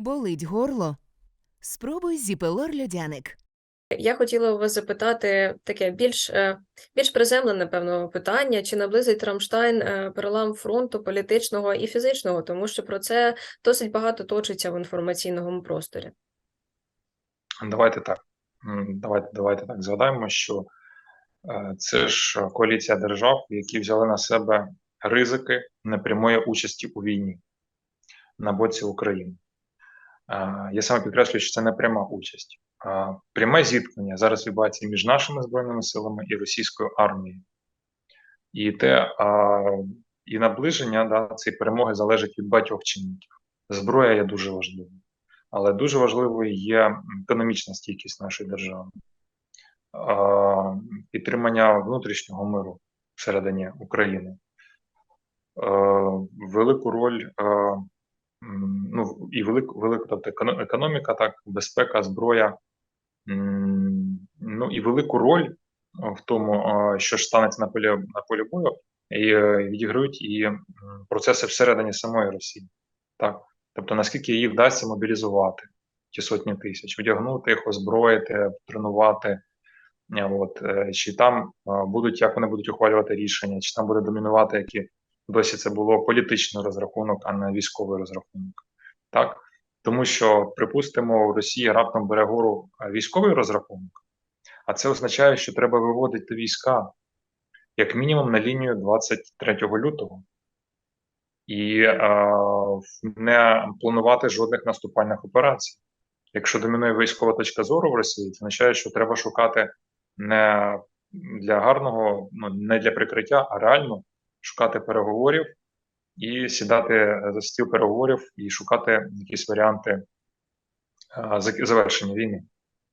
Болить горло? Спробуй зіпелор льодяник. Я хотіла у вас запитати таке більш, е, більш приземлене, певно, питання, чи наблизить Рамштайн е, перелам фронту політичного і фізичного, тому що про це досить багато точиться в інформаційному просторі. Давайте так. Давайте, давайте так згадаємо, що е, це ж коаліція держав, які взяли на себе ризики непрямої участі у війні на боці України. Я саме підкреслюю, що це не пряма участь. Пряме зіткнення зараз відбувається між нашими збройними силами і російською армією. І те і наближення да, цієї перемоги залежить від багатьох чинників. Зброя є дуже важливою, але дуже важливою є економічна стійкість нашої держави, підтримання внутрішнього миру всередині України. Велику роль ну, і велику, велику тобто еконо- економіка, так, безпека, зброя, ну і велику роль в тому, що ж станеться на полі на полі бою, і е, відіграють і процеси всередині самої Росії. Так, тобто наскільки їй вдасться мобілізувати ті сотні тисяч, одягнути їх, озброїти, тренувати. е, От, е, чи там будуть, як вони будуть ухвалювати рішення, чи там буде домінувати, які досі це було політичний розрахунок, а не військовий розрахунок. Так, тому що, припустимо, у Росії раптом бере гору військовий розрахунок, а це означає, що треба виводити війська як мінімум на лінію 23 лютого і е, не планувати жодних наступальних операцій. Якщо домінує військова точка зору в Росії, це означає, що треба шукати не для гарного, ну не для прикриття, а реально шукати переговорів і сідати за стіл переговорів і шукати якісь варіанти е, завершення війни.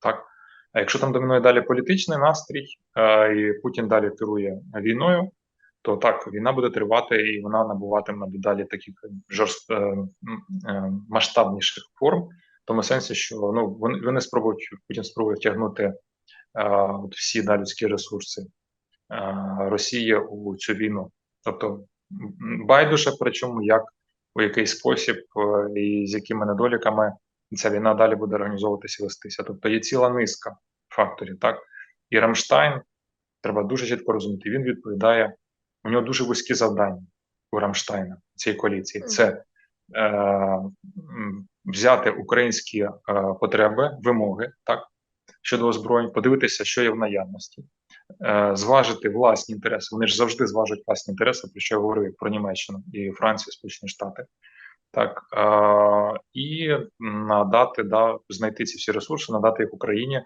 Так? А якщо там домінує далі політичний настрій, е, і Путін далі керує війною, то так, війна буде тривати і вона набуватиме дедалі таких жорст, е, е, масштабніших форм, в тому сенсі, що ну, вони, вони спробують, Путін спробує втягнути е, от всі да, людські ресурси е, Росії у цю війну. Тобто байдуже, причому як у який спосіб е, і з якими недоліками ця війна далі буде організовуватися і вестися. Тобто є ціла низка факторів. Так і Рамштайн треба дуже чітко розуміти. Він відповідає. У нього дуже вузькі завдання у Рамштайна цієї коаліції. Це е, взяти українські е, потреби, вимоги, так щодо озброєнь, подивитися, що є в наявності, зважити власні інтереси. Вони ж завжди зважують власні інтереси, про що я говорив про Німеччину і Францію, Сполучені Штати. Так е, і надати, да, знайти ці всі ресурси, надати їх Україні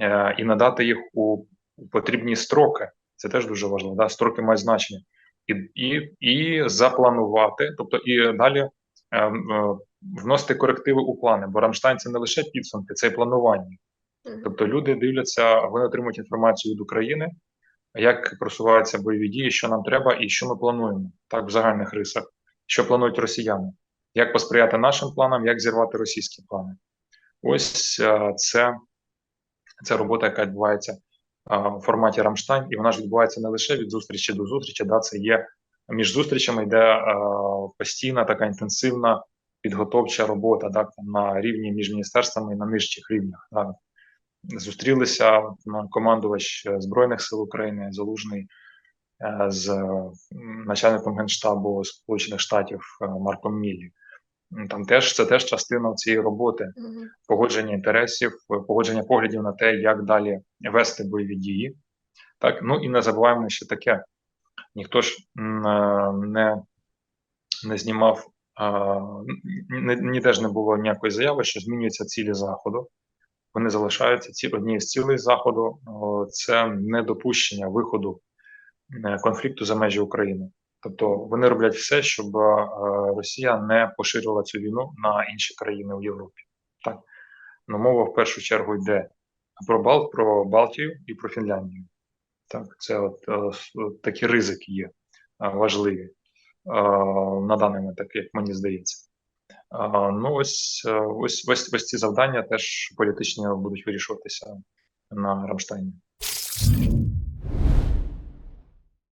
е, і надати їх у, потрібні строки. Це теж дуже важливо. Да? Строки мають значення, і, і, і запланувати, тобто і далі е, е, вносити корективи у плани. Бо Рамштайн це не лише підсумки, це і планування. Тобто люди дивляться, вони отримують інформацію від України, як просуваються бойові дії, що нам треба і що ми плануємо, так в загальних рисах, що планують росіяни, як посприяти нашим планам, як зірвати російські плани. Ось е, це, це робота, яка відбувається е, в форматі Рамштайн, і вона ж відбувається не лише від зустрічі до зустрічі, да, це є між зустрічами йде е, постійна така інтенсивна підготовча робота так, на рівні між міністерствами і на нижчих рівнях. Так. Зустрілися ну, командувач Збройних сил України Залужний е, з начальником Генштабу Сполучених Штатів е, Марком Міллі. Там теж це теж частина цієї роботи Мгм. погодження інтересів, е, погодження поглядів на те, як далі вести бойові дії. Так, ну і не забуваємо ще таке: ніхто ж не, не знімав, ніде ж не було ніякої заяви, що змінюються цілі заходу. Вони залишаються ці однією з цілей заходу. Це недопущення виходу е, конфлікту за межі України. Тобто вони роблять все, щоб е, Росія не поширила цю війну на інші країни у Європі. Так, ну мова в першу чергу йде про Бал, про Балтію і про Фінляндію. Так, це от, е, от такі ризики є е, важливі е, на даний момент, як мені здається. Ну, ось, е, ось, ось, ось ці завдання теж політичні будуть вирішуватися на Рамштайні.